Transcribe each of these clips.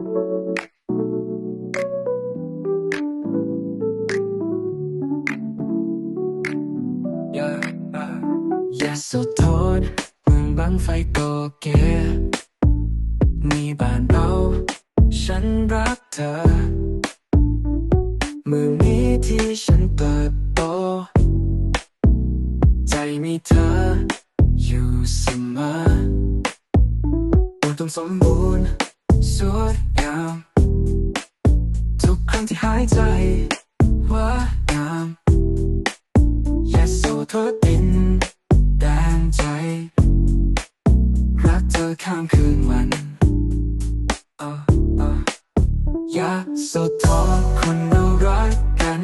อย่าอย่าสุดโทษเมืองบังไฟโกเกมีบ้านเราฉันรักเธอมือนี้ที่ฉันเติบโต ใจมีเธอ อยู่เสมออุดมสมบูรณ์สวายใจว่างามยาโสธรดินแดนใจ รักเธอข้ามคืนวันอะอะยาโสธรคนเรารักกัน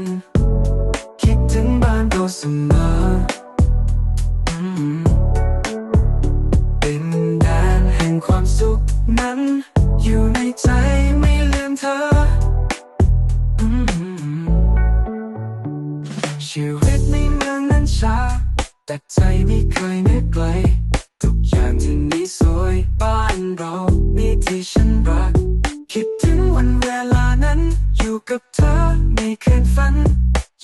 คิดถึงบ้านเราเสมออืมเป็นแดนแห่งความสุขนั้น เล็กในเมืองนั้นช้า แต่ใจไม่เคยนึกไกล ทุกอย่างที่นี่สวยบ้านเรามีที่ฉันรัก คิดถึงวันเวลานั้น อยู่กับเธอไม่เคยฝัน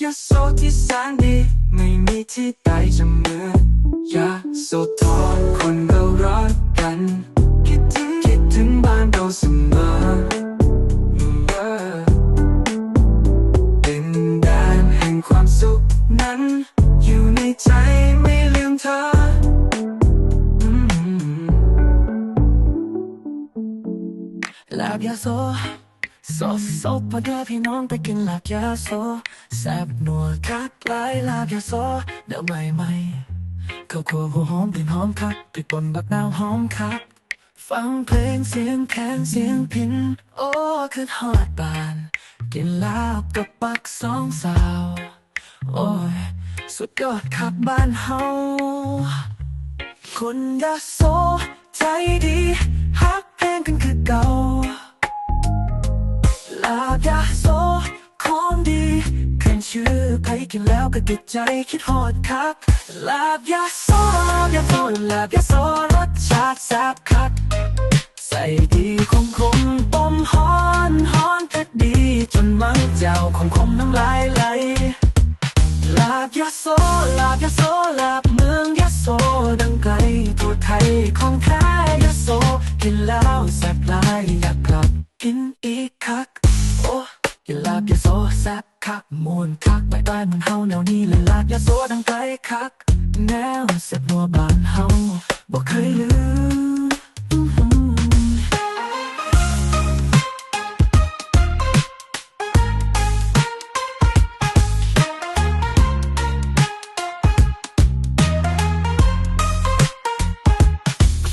ยาโสที่แสนดี ไม่มีที่ใดจะเหมือนยาโสธรคนาบยาโซโซโซพอเด้อพี่น้องไปกินลาบยาโซแซ่บนัวคักหลายลาบยาโซเดี๋ยวใหม่ใหม่ข้าวคั่วหัวหอมกลิ่นหอมคักปิดปนบักนาวหอมคักฟังเพลงเสียงแคนเสียงพิน โอ้คือฮอดบาน กินลาบกับปักสองสาว โอ้ย สุดยอดคักบ้านเฮาคนยาโซใจดี กินแล้วก็ติดใจคิดฮอดคักลาบยาโซลาบยาโซลาบยาโซรสชาติแซ่บคักใส่ดีคมคมๆต้มฮอนฮอนเผ็ดดี จนมันเจ้าคมคมน้ำลายไหลลาบยาโซลาบยาโซลาบเมืองยาโซดังไกลทั่วไทยของแท้ยาโซกินแล้วแซ่บลายอยากกลับ คักมวนคักไปใต้มืองเฮาแนวนี้เลยลาบยาโซดังไกลคัก แนวเสียบนัวบานเฮาบ่เคยลืม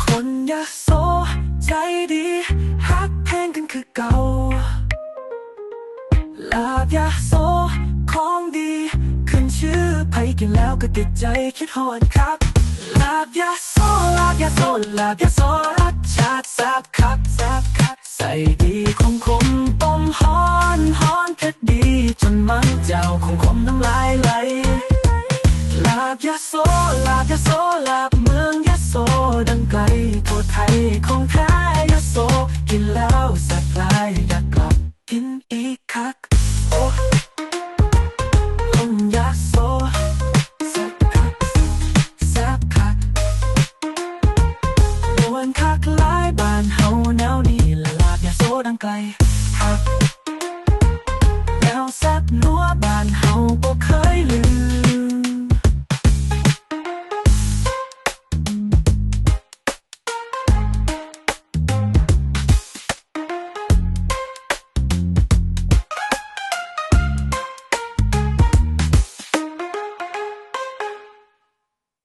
คนยาโซใจดีฮักเพลงกันคือเก่าลาบยาโซ กินแล้วก็ติดใจคิดฮอดคักลาบยาโซลาบยาโซลาบยาโซรสชาติแซ่บคักแซ่บคักใส่ดีคมคมต้มฮอนฮอนเผ็ดดีจนมันเจ้าคมคมน้ำลายไหลลาบยาโซลาบยาโซลาบเมืองยาโซดังไกลทั่วไทยของแท้